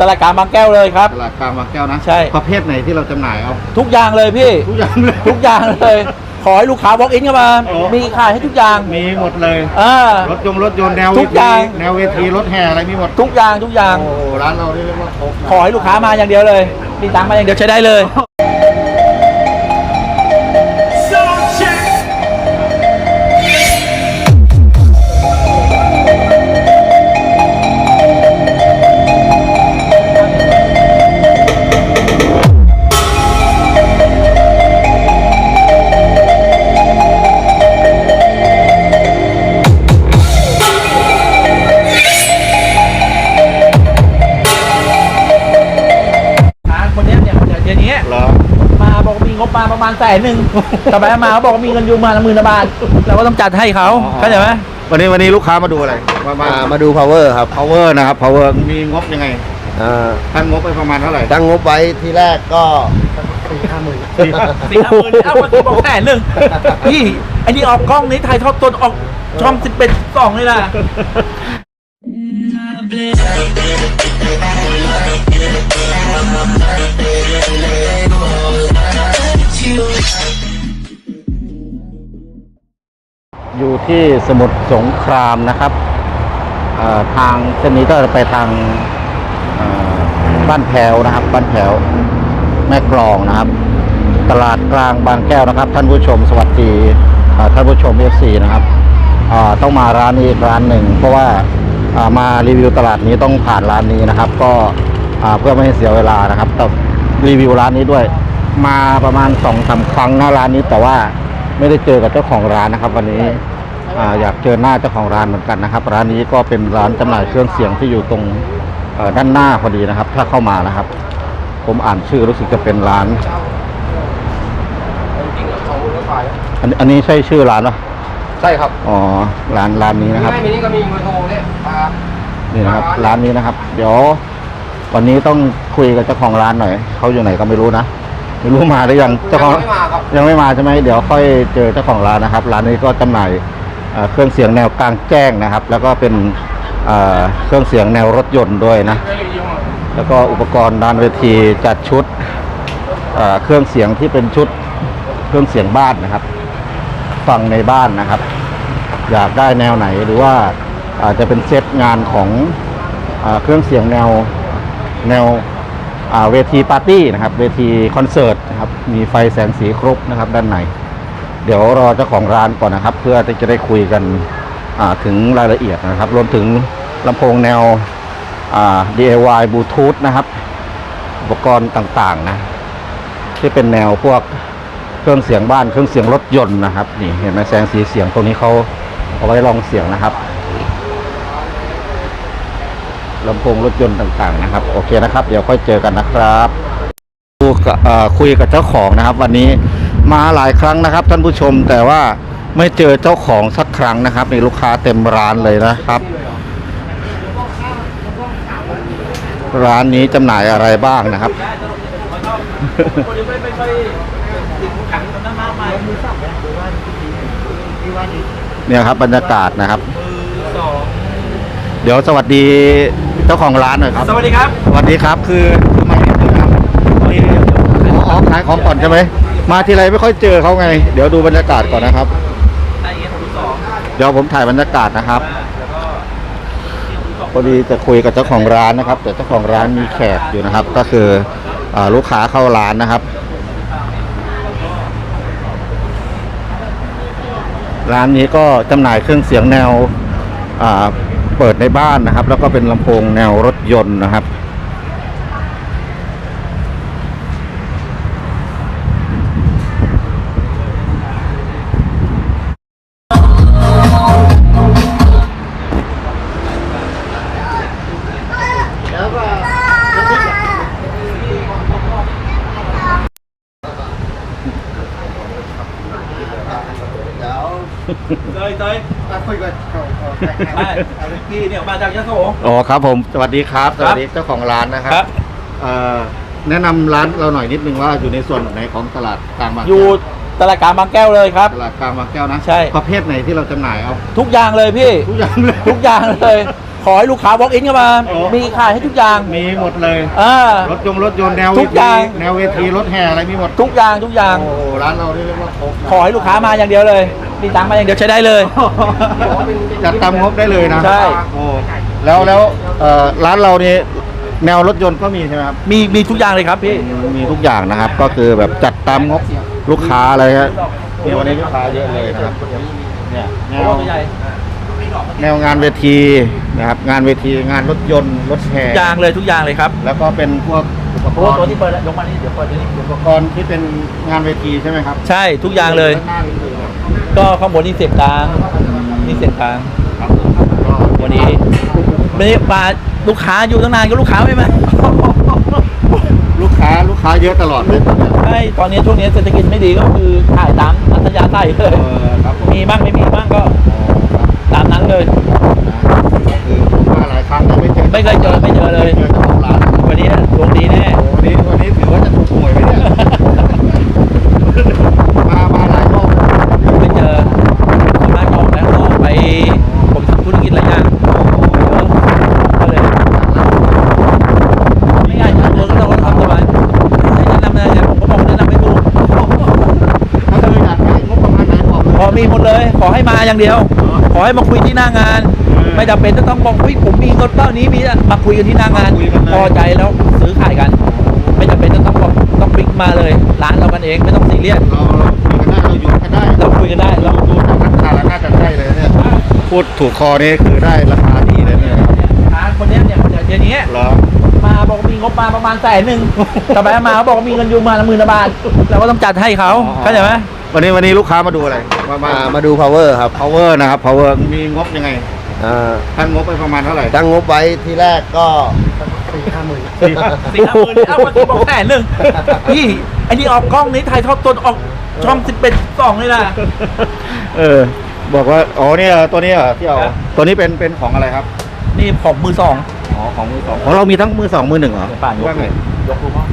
ตลาดกลางบางแก้วเลยครับ ตลาดกลางบางแก้วนะใช่ ประเภทไหนที่เราจำหน่ายเอา ทุกอย่างเลยพี่ ทุกอย่างเลย ทุกอย่างเลย ขอให้ลูกค้า walk in เข้ามา โอ้ มีขายให้ทุกอย่างมีหมดเลย อ่า รถยงรถยนต์แนวทุเวกอทีย่าง แนวเวทีรถแห่อะไรมีหมดทุกอย่างทุกอย่าง โอ้โหร้านเราเรียกว่าครบนะ ขอให้ลูกค้ามาอย่างเดียวเลย มีตังค์มาอย่างเดียวใช้ได้เลย มาประมาณแสนหนึ่งแต่ไปมาเขาบอกว่ามีเงินอยู่มาละหมื่นละบาทเราก็ต้องจัดให้เขาเข้าใจไหมวันนี้วันนี้ลูกค้ามาดูอะไร มามาอ่ามาดู power ครับ power นะครับ power มีงบยังไงอ่าตั้งงบไปประมาณเท่าไหร่ตั้งงบไว้ที่แรกก็สี่ห้าหมื่นเอามาตีบอกแสนหนึ่งพี่ไอ้นี่ออกกล้องนี้ถ่ายทอดสดออกช่องสิบเอ็ดสองเลยนะ อยู่ที่สมุทรสงครามนะครับทางเส้นนี้ก็จะไปทางบ้านแถวนะครับ บ้านแถวแม่กลองนะครับ ตลาดกลางบางแก้วนะครับ ท่านผู้ชมสวัสดีท่านผู้ชมเอฟซีนะครับต้องมาร้านนี้อีกร้านหนึ่ง เพราะว่ามารีวิวตลาดนี้ต้องผ่านร้านนี้นะครับ ก็เพื่อไม่ให้เสียเวลานะครับต้องรีวิวร้านนี้ด้วย มาประมาณสองสามครั้งหน้าร้านนี้แต่ว่าไม่ได้เจอกับเจ้าของร้านนะครับ วันนี้อ่าอยากเจอหน้าเจ้าของร้านเหมือนกันนะครับ ร้านนี้ก็เป็นร้านจำหน่ายเครื่องเสียงที่อยู่ตรงเอ่อด้านหน้าพอดีนะครับ ถ้าเข้ามานะครับ ผมอ่านชื่อรู้สึกจะเป็นร้านอันอันนี้ใช่ชื่อร้านปะใช่ครับอ๋อร้านร้านนี้นะครับไม่มีนี่ก็มีเบอร์โทรเนี่ยมานี่นะครับ ร้านนี้นะครับ เดี๋ยววันนี้ต้องคุยกับเจ้าของร้านหน่อยเขาอยู่ไหนก็ไม่รู้นะ ไม่รู้มาหรือยังเจ้าของไม่มาครับ ยังไม่มาใช่ไหมเดี๋ยวค่อยเจอเจ้าของร้านนะครับ ร้านนี้ก็จำหน่ายเอ่อเครื่องเสียงแนวกลางแจ้งนะครับ แล้วก็เป็นเอ่อเครื่องเสียงแนวรถยนต์ด้วยนะ แล้วก็อุปกรณ์ด้านเวทีจัดชุดเอ่อเครื่องเสียงที่เป็นชุดเครื่องเสียงบ้านนะครับ ฟังในบ้านนะครับ อยากได้แนวไหนหรือว่าอาจจะเป็นเซตงานของอาเครื่องเสียงแนวแนวอ่า เวทีปาร์ตี้นะครับ เวทีคอนเสิร์ตนะครับ มีไฟแสงสีครบนะครับ ด้านในเดี๋ยวรอเจ้าของร้านก่อนนะครับ เพื่อที่จะได้คุยกันถึงรายละเอียดนะครับ รวมถึงลำโพงแนว DIY Bluetooth นะครับ อุปกรณ์ต่างๆนะที่เป็นแนวพวกเครื่องเสียงบ้านเครื่องเสียงรถยนต์นะครับ นี่เห็นไหมแสงสีเสียงตรงนี้เขาเอาไว้ลองเสียงนะครับ ลำโพงรถยนต์ต่างๆนะครับ โอเคนะครับ เดี๋ยวค่อยเจอกันนะครับดูกับเอ่อคุยกับเจ้าของนะครับ วันนี้มาหลายครั้งนะครับ ท่านผู้ชมแต่ว่าไม่เจอเจ้าของสักครั้งนะครับนี่ลูกค้าเต็มร้านเลยนะครับ ร้านนี้จำหน่ายอะไรบ้างนะครับเนี่ยครับบรรยากาศนะครับ เดี๋ยวสวัสดี เจ้าของร้านหน่อยครับ สวัสดีครับ สวัสดีครับคือทำไมนิดนึงครับอ๋อขายของก่อนใช่ไหมมาทีไรไม่ค่อยเจอเขาไง เดี๋ยวดูบรรยากาศก่อนนะครับไอเอ็นมือสองเดี๋ยวผมถ่ายบรรยากาศนะครับแล้วก็พอดีจะคุยกับเจ้าของร้านนะครับ แต่เจ้าของร้านมีแขกอยู่นะครับ ก็คืออาลูกค้าเข้าร้านนะครับ ร้านนี้ก็จำหน่ายเครื่องเสียงแนวอ่า เปิดในบ้านนะครับ แล้วก็เป็นลำโพงแนวรถยนต์นะครับ ไอ้พี่เนี่ยมาจากยะโส อ๋อครับผมสวัสดีครับสวัสดีเจ้าของร้านนะครับครับเอ่อแนะนำร้านเราหน่อยนิดนึงว่าอยู่ในส่วนไหนของตลาดกลางบางอแก้ยู่วตลาดกลางบางแก้วเลยครับ ตลาดกลางบางแก้วนะใช่ ประเภทไหนที่เราจำหน่ายเอาทุกอย่างเลยพี่ ทุกอย่างเลย ทุกอย่างเลยขขอให้ลูกค้า walk in เข้ามา โอ้ มีขายให้ทุกอย่างมีหมดเลย อ่า รถยงรถยนต์แนวทุเวกอทีย่าง แนวเวทีรถแห่อะไรมีหมดทุกอย่างทุกอย่าง โอ้ร้านเรานี่เรียกว่าครบนะขอให้ลูกค้ามาอย่างเดียวเลย มีตังค์มาอย่างเดียวใช้ได้เลย จัดตามงบได้เลยนะใช่ โอ้แล้วแล้วเอ่อร้านเรานี่แนวรถยนต์ก็มีใช่ไหมครับมีมีทุกอย่างเลยครับพี่ มีทุกอย่างนะครับ ก็คือแบบจัดตามงบลูกค้าอะไรฮะนี่วันนี้ลูกค้าเยอะเลยนะครับเนี่ยแนวแนวงานเวทีนะครับ งานเวทีงานรถยนต์รถแห่ทุกอย่างเลยทุกอย่างเลยครับแล้วก็เป็นพวกอุปกโอ้รณ์ตัวที่เปิดแล้วยกมานี่เดี๋ยวเปิดตัวนี้อุปกรณ์ที่เป็นงานเวทีใช่ไหมครับใช่ทุกอย่างเลย ด้านหน้านี่คืออะไร ก็ข้างบนนี่เสียบกลางนี่เสียบกลางครับก็วันนี้ไม่ได้มาลูกค้าอยู่ตั้งนานก็ลูกค้าไม่มาลูกค้าลูกค้าเยอะตลอดเลยตอนเนี้ยใช่ตอนนี้ช่วงนี้เศรษฐกิจไม่ดีก็คือขายตามอัธยาศัยเลเอยอครับผมมีบ้างไม่มีบ้างก็อ๋อครับตามนั้นเลยนะคือผมมาหลายครั้งแล้วไม่เจอไม่เคยเจอไม่เจอเลยเจอเจ้าของร้านวันนี้ดวงดีแน่โอ้วันนี้วันนี้ถือว่าจะถูกหวยไหมเนี่ย มามาหลายรอบ ไม่เจอส่วนมากจะออกแล้วก็ไปผมทำธุรกิจหลายอย่างเยอะก็เลยไม่ง่ายทำตัวก็ต้องทำสบายให้แนะนำอะไรผมก็บอกแนะนำไม่ถูก ถ้าเธออยากได้งบประมาณไหนบอกเลย ขอมีหมดเลย ข อให้มาอย่างเดียว ขอให้มาคุยที่หน้างานเออไม่จำเป็นจะต้องบอกวิผมมีเงินเท่านี้มีอะมาคุยกันที่หน้างานมาคุยกันเลย พอใจแล้วซื้อขายกัน ไม่จำเป็นจะต้องบอกต้องบิ๊กมาเลย ร้านเรากันเองไม่ต้องซีเรียสเราเราคุยกันได้เราอยู่กันได้เราคุยกันได้เรา ดูจากราคาแล้วน่าจะใช่เลยเนี่ยพูดถูกคอนี่คือได้ราคาดีเลยเนี่ยครับร้านคนเนี้ยเนี่ยเดี๋ยวนี้เหรอ มาบอกว่ามีงบมาประมาณแสนหนึ่ง ต่อไปมาเขาบอกว่ามีเงินอยู่มาละหมื่นละบาทเราก็ต้องจัดให้เขาอ๋อ เข้าใจไหม วันนี้วันนี้ลูกค้ามาดูอะไร มามามามาดู power ครับ power นะครับ power มีงบยังไงอ่าท่านงบไปประมาณเท่าไหร่ตั้งงบไว้ที่แรกก็สี่ห้าหมื่นสี่ห้าหมื่นเอามาบอกแสนหนึ่งพี่ไอ้นี่ออกกล้องนี้ถ่ายทอดตนออกช่องสิบเป็นสองเลยนะ เออ บอกว่า อ๋อเนี่ยตัวนี้เหรอที่เอาครับ ตัวนี้เป็นเป็นของอะไรครับ นี่ของมือสองอ๋อ ของมือสองของเรามีทั้งมือสองมือหนึ่งเหรอเดี๋ยวป่านยกว่าไงยกดูมั้ง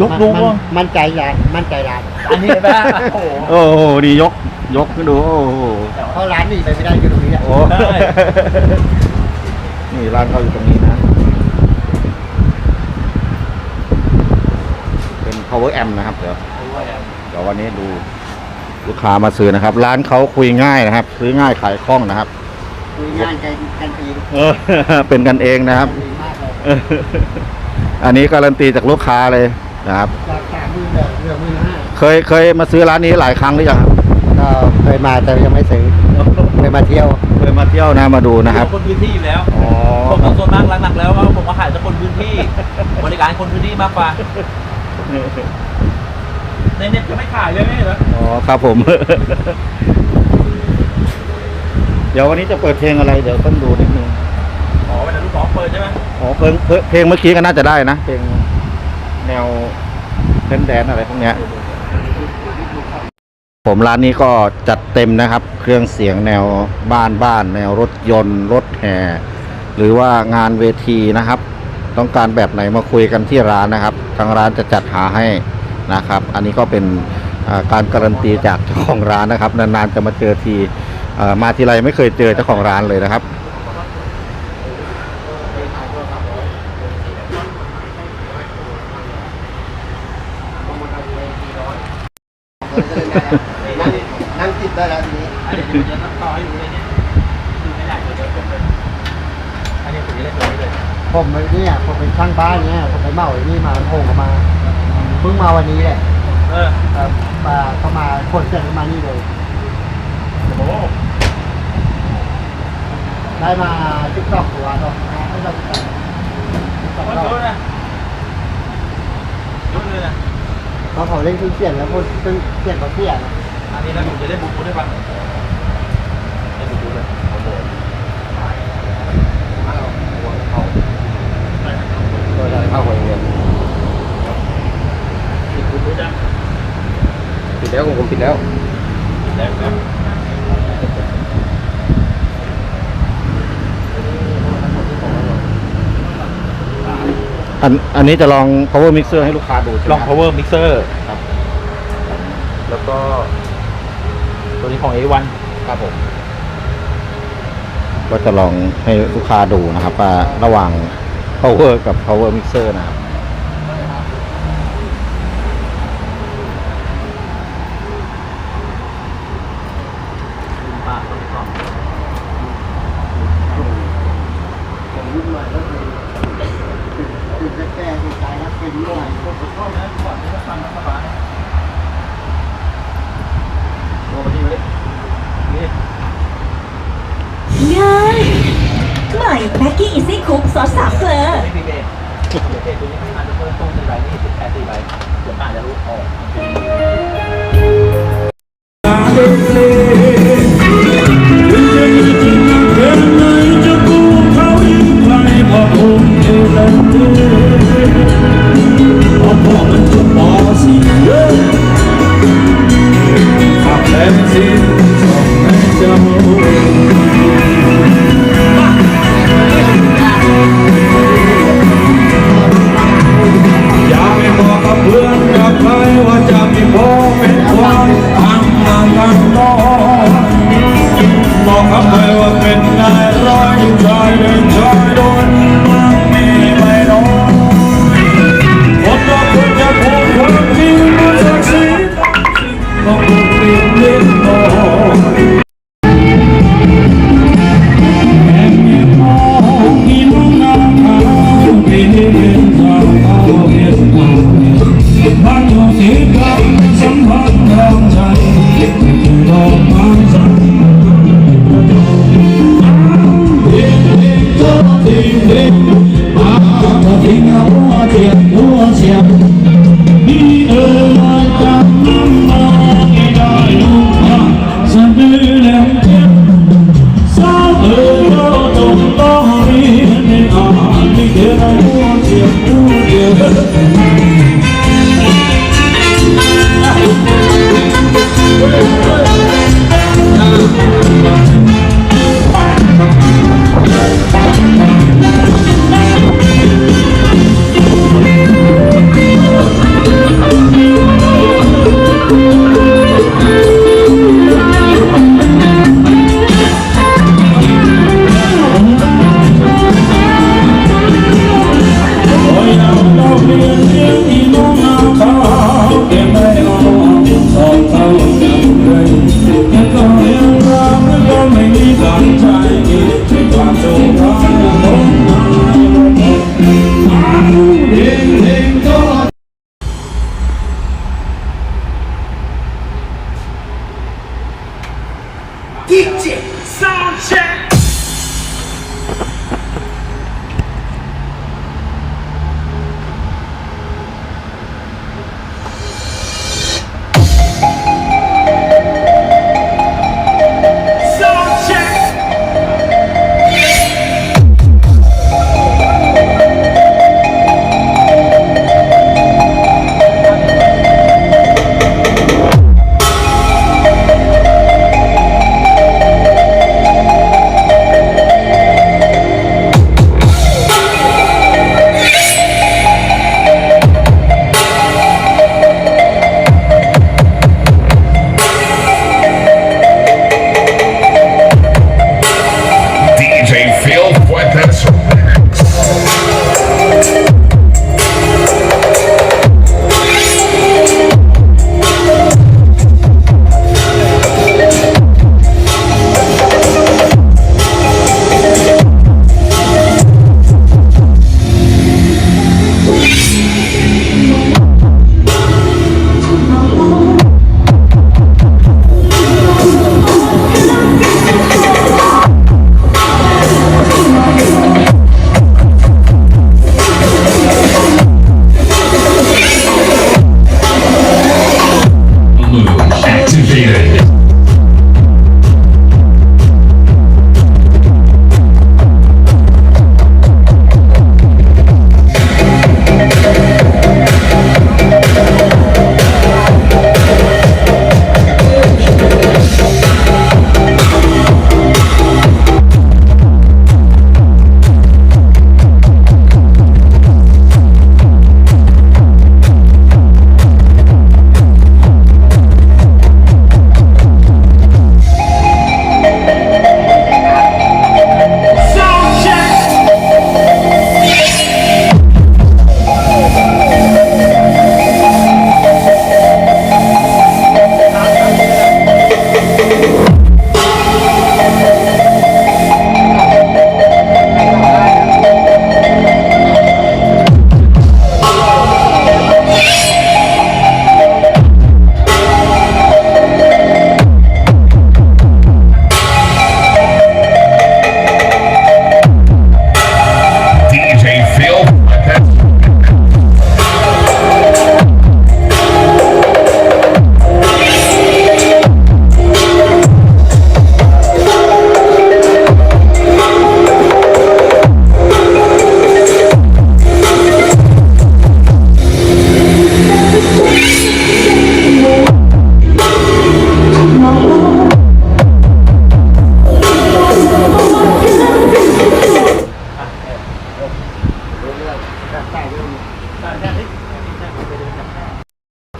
ยกดูมั้งมั่นใจร้านมั่นใจร้านอันนี้เห็นไหมโอ้โห โอ้โหดียกยกขึ้นดู โอ้โหเพราะร้านหนี่ไปไม่ได้อยู่ตรงนี้อะโอ้นี่ร้านเขาอยู่ตรงนี้นะ เป็น power amp นะครับเดี๋ยวเดี๋ยววันนี้ดูลูกค้ามาซื้อนะครับ ร้านเขาคุยง่ายนะครับ ซื้อง่ายขายคล่องนะครับ คุยงานกันกันเองเออ เป็นกันเองนะครับ ดีมากเลยเอออันนี้การันตีจากลูกค้าเลยนะ ครับจากสามหมื่นแบบเหลือหมื่นห้าเคยเคยมาซื้อร้านนี้หลายครั้งหรือยังครับก็เคยมาแต่ยังไม่ซื้อเคยมาเที่ยวเคยมาเที่ยวนะมาดูนะครับคนพื้นที่อยู่แล้วอ๋อผมส่วนมากหลักๆแล้วก็ผมก็ขายจากคนพื้นที่ บริการคนพื้นที่มากกว่าในเน็ตจะไม่ขายเลยไม่เหรออ๋อครับผม เดี๋ยววันนี้จะเปิดเพลงอะไร เดี๋ยวต้องดูนิดนึงอ๋อวันนั้นลูกสองเปิดใช่ไหมอ๋อเพลงเพลงเพลงเมื่อกี้ก็น่าจะได้นะเพลง แนวแดนอะไรพวกเนี้ย ผมร้านนี้ก็จัดเต็มนะครับ เครื่องเสียงแนวบ้านบ้าน แนวรถยนต์ รถแห่ หรือว่างานเวทีนะครับ ต้องการแบบไหนมาคุยกันที่ร้านนะครับ ทางร้านจะจัดหาให้นะครับ อันนี้ก็เป็นการการันตีจากเจ้าของร้านนะครับ นานๆจะมาเจอทีอมาทีไรไม่เคยเจอเจ้าของร้านเลยนะครับ นั่งนั่งติดได้แล้วทีนี้ อันนี้ผมจะต้องต่อให้ดูเลยเนี่ยดูไม่ได้เดี๋ยวเดี๋ยวจบเลยอันนี้ผมจะเล่นตัวนี้เลย ผม เนี่ยผมเป็นช่างบ้านเนี่ยผมไปเหมาไอ้นี่มาโผงออกมาเพิ่งมาวันนี้แหละเออเอ่อมาเข้ามาคนเสร็จแล้วมานี่เลย โอ้โหได้มาติ๊กต็อกตัวเนาะให้เราติ๊กต็อกมันเยอะนะเยอะเลยนะเพราะเขาเล่นเครื่องเสียงแล้วคนเครื่องเสียงเขาเสียนะอันนี้นะผมจะเล่นบุ๊คบุ๊คให้ฟัง เข้าคนเดียวปิดนปิดแล้วผมปิดแล้วอันอันนี้จะลอง power mixer ให้ลูกค้าดูลอง power mixer ครับ แล้วก็ ตัวนี้ของ A1 ครับผม ก็จะลองให้ลูกค้าดูนะครับว่าระหว่าง power กับ power mixer นะครับยาย่อยแบ็กกี้อีซี่คุกซอสสามเกลือวเฟ้เดี๋ยวป้าจะรู้ออก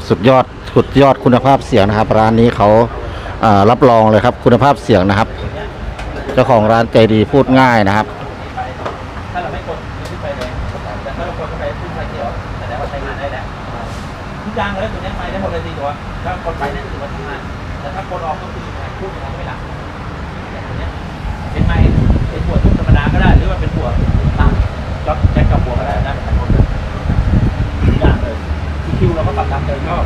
สุดยอดสุดยอดคุณภาพเสียงนะครับ ร้านนี้เขารับรองเลยครับ คุณภาพเสียงนะครับ เจ้าของร้านใจดีพูดง่ายนะครับถ้างแล้วตัวนี้ไฟได้หมดเลยสี่ตัวถ้ากดไปนี่ยถือว่าทำงานแต่ถ้ากดออกก็คือพูดอย่างไม่หลับแต่ตัวเนี้ยเป็นไม้เป็นหัวทุกธรรมดาก็ได้ หรือว่าเป็นหัวตามจ็อกแจ็คกับหัวก็ได้ได้หมดเลยทุกอย่างเลยที่คิวเราก็ ปรับตามใจชอบ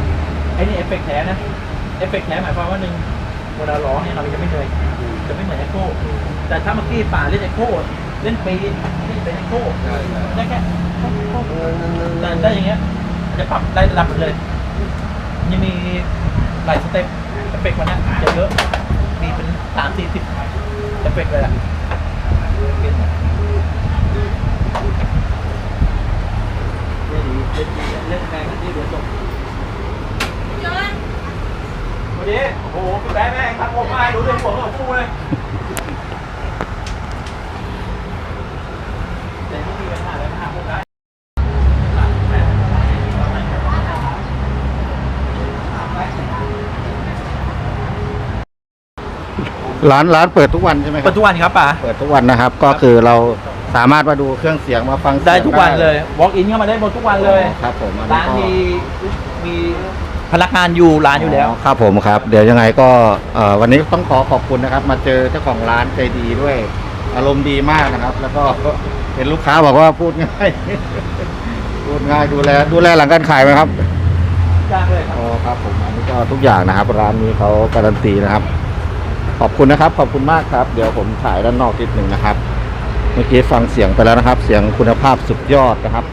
ไอ้นี่เอฟเฟกต์แท้นะเอฟเฟกต์แท้หมายความว่าหนึ่งเวลาร้องเนี่ยเราจะไม่เหนื่อยจะไม่เหมือนเอ็กโคแต่ถ้าเมื่อกี้ป่าเล่นเอ็กโคเล่นปีนี่เป็นเอ็กโคได้แค่แต่ได้อย่างเงี้ยจะปรับได้ระดับหนึ่งเลยยังมีหลายสเต็ปเอฟเฟกต์วันนั้นจะเยอะมีเป็นสามสี่สิบเอฟเฟกต์เลยอะ เล่นดีเล่นดีเล่นแรงที่เดี๋ยวจบวันนี้โอ้โหพี่แบ๊ะแม่งทักผมมาให้รู้เรื่องหัวกับฟูเลยแต่ไม่มีปัญหาเลยปัญหาพวกได้ร้านร้านเปิดทุกวันใช่ไหมคเปิรัดบทุกวันครับป่า เปิดทุกวันนะครับ ก็คือเรา สามารถมาดูเครื่องเสียงมาฟังสียงได้ทุกวันเลย walk in เข้ามาได้หมดทุกวันเลย ครับผมอัร้านก็มีมีพนักงานอยู่ร้านอยู่แล้ว ครับผมครับ เดี๋ยวยังไงก็เอ่อวันนี้ต้องขอขอบคุณนะครับ มาเจอเจ้าของร้านใจดีด้วย อารมณ์ดีมากนะครับ แล้วก็เห็นลูกค้าบอกว่าพูดง่าย พูดง่ายดูแลดูแลหลังการขายไหมครับ จ้างเลยครับ อ๋อครับผมอันนี้ก็ทุกอย่างนะครับ ร้านนี้เขาการันตีนะครับ ขอบคุณนะครับ ขอบคุณมากครับ เดี๋ยวผมถ่ายด้านนอกนิดหนึ่งนะครับ เมื่อกี้ฟังเสียงไปแล้วนะครับ เสียงคุณภาพสุดยอดนะครับ